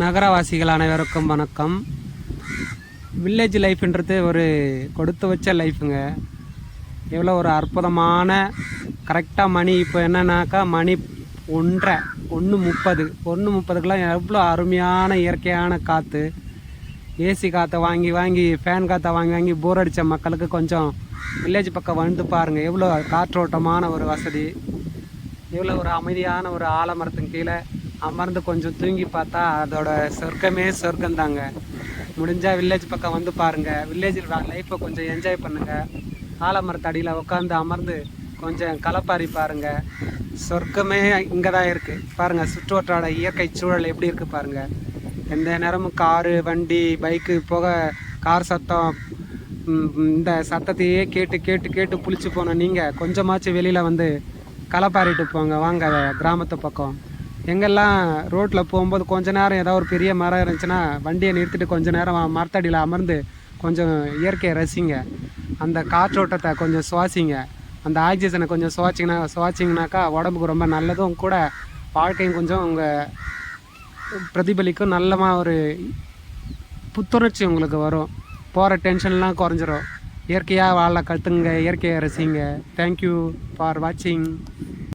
நகரவாசிகள் அனைவருக்கும் வணக்கம். வில்லேஜ் லைஃப்ன்றது ஒரு கொடுத்து வச்ச லைஃபுங்க எவ்வளோ ஒரு அற்புதமான கரெக்டாக மணி இப்போ என்னன்னாக்கா மணி ஒன்றரை ஒன்று முப்பது. ஒன்று முப்பதுக்கெலாம் எவ்வளோ அருமையான இயற்கையான காற்று ஏசி காற்றை வாங்கி வாங்கி ஃபேன் காற்றை வாங்கி வாங்கி போர் அடித்த மக்களுக்கு கொஞ்சம் வில்லேஜ் பக்கம் வந்து பாருங்கள் எவ்வளோ காற்றோட்டமான ஒரு வசதி. எவ்வளோ ஒரு அமைதியான ஒரு ஆலமரத்தின் கீழே அமர்ந்து கொஞ்சம் தூங்கி பார்த்தா அதோட சொர்க்கமே சொர்க்கம் தாங்க முடிஞ்சால் வில்லேஜ் பக்கம் வந்து பாருங்கள் வில்லேஜில் லைஃப்பை கொஞ்சம் என்ஜாய் பண்ணுங்கள் ஆலமரத்தடியில் உட்காந்து அமர்ந்து கொஞ்சம் களப்பாரி பாருங்கள் சொர்க்கமே இங்கே தான் இருக்குது பாருங்கள் சுற்றுவட்டார இயற்கை சூழல் எப்படி இருக்குது பாருங்கள் எந்த நேரமும் காரு வண்டி பைக்கு போக கார் சத்தம் இந்த சத்தத்தையே கேட்டு கேட்டு கேட்டு புளிச்சு போன நீங்கள் கொஞ்சமாச்சும் வெளியில் வந்து களப்பாரிட்டு போங்க. வாங்க கிராமத்து பக்கம். எங்கெல்லாம் ரோட்டில் போகும்போது கொஞ்ச நேரம் ஏதாவது ஒரு பெரிய மரம் இருந்துச்சுன்னா வண்டியை நிறுத்திட்டு கொஞ்ச நேரம் மரத்தடியில் அமர்ந்து கொஞ்சம் இயற்கையை ரசிங்க. அந்த காற்றோட்டத்தை கொஞ்சம் சுவாசிங்க. அந்த ஆக்சிஜனை கொஞ்சம் சுவாச்சிங்கன்னா சுவாச்சிங்கனாக்கா உடம்புக்கு ரொம்ப நல்லதும் கூட வாழ்க்கையும் கொஞ்சம் உங்கள் பிரதிபலிக்கும். நல்லமா ஒரு புத்துணர்ச்சி உங்களுக்கு வரும். போகிற டென்ஷன்லாம் குறைஞ்சிரும். இயற்கையாக வாழ கற்றுங்க இயற்கையை ரசிங்க. தேங்க்யூ ஃபார் வாட்சிங்